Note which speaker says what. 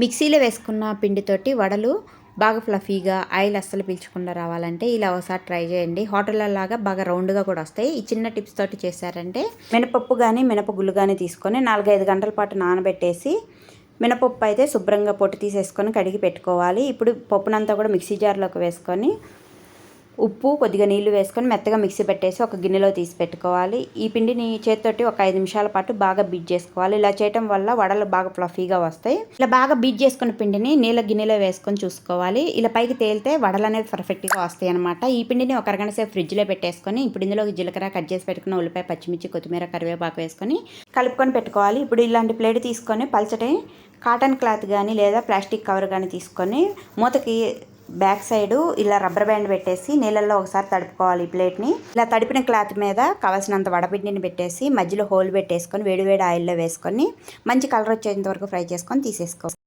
Speaker 1: మిక్సీలో వేసుకున్న పిండితోటి వడలు బాగా ఫ్లఫీగా ఆయిల్ అస్సలు పీల్చకుండా రావాలంటే ఇలా ఒకసారి ట్రై చేయండి. హోటళ్ళలాగా బాగా రౌండ్గా కూడా వస్తాయి. ఈ చిన్న టిప్స్ తోటి చేశారంటే మినపప్పు కానీ మినపగుళ్ళు కానీ తీసుకొని నాలుగైదు గంటల పాటు నానబెట్టేసి మినపప్పు అయితే శుభ్రంగా పొట్టు తీసేసుకొని కడిగి పెట్టుకోవాలి. ఇప్పుడు పప్పునంతా కూడా మిక్సీ జార్లోకి వేసుకొని ఉప్పు కొద్దిగా నీళ్ళు వేసుకొని మెత్తగా మిక్సీ పెట్టేసి ఒక గిన్నెలో తీసి పెట్టుకోవాలి. ఈ పిండిని చేతితోటి ఒక ఐదు నిమిషాల పాటు బాగా బీట్ చేసుకోవాలి. ఇలా చేయటం వల్ల వడలు బాగా ఫ్లఫీగా వస్తాయి. ఇలా బాగా బీట్ చేసుకున్న పిండిని నీళ్ళ గిన్నెలో వేసుకొని చూసుకోవాలి. ఇలా పైకి తేలితే వడలు అనేది పర్ఫెక్ట్గా వస్తాయి అనమాట ఈ పిండిని ఒక అరగంట సేపు ఫ్రిడ్జ్లో పెట్టేసుకొని ఇప్పుడు ఇందులో జీలకర్ర కట్ చేసి పెట్టుకున్న ఉల్లిపాయ పచ్చిమిర్చి కొత్తిమీర కరివేపాకు వేసుకొని కలుపుకొని పెట్టుకోవాలి. ఇప్పుడు ఇలాంటి ప్లేట్ తీసుకొని పలచటి కాటన్ క్లాత్ కానీ లేదా ప్లాస్టిక్ కవర్ కానీ తీసుకొని మూతకి బ్యాక్ సైడ్ ఇలా రబ్బర్ బ్యాండ్ పెట్టేసి నీళ్ళల్లో ఒకసారి తడుపుకోవాలి ఈ ప్లేట్ని. ఇలా తడిపిన క్లాత్ మీద కావాల్సినంత వడపిండిని పెట్టేసి మధ్యలో హోల్ పెట్టేసుకొని వేడివేడి ఆయిల్లో వేసుకొని మంచి కలర్ వచ్చేంత వరకు ఫ్రై చేసుకొని తీసేసుకోవాలి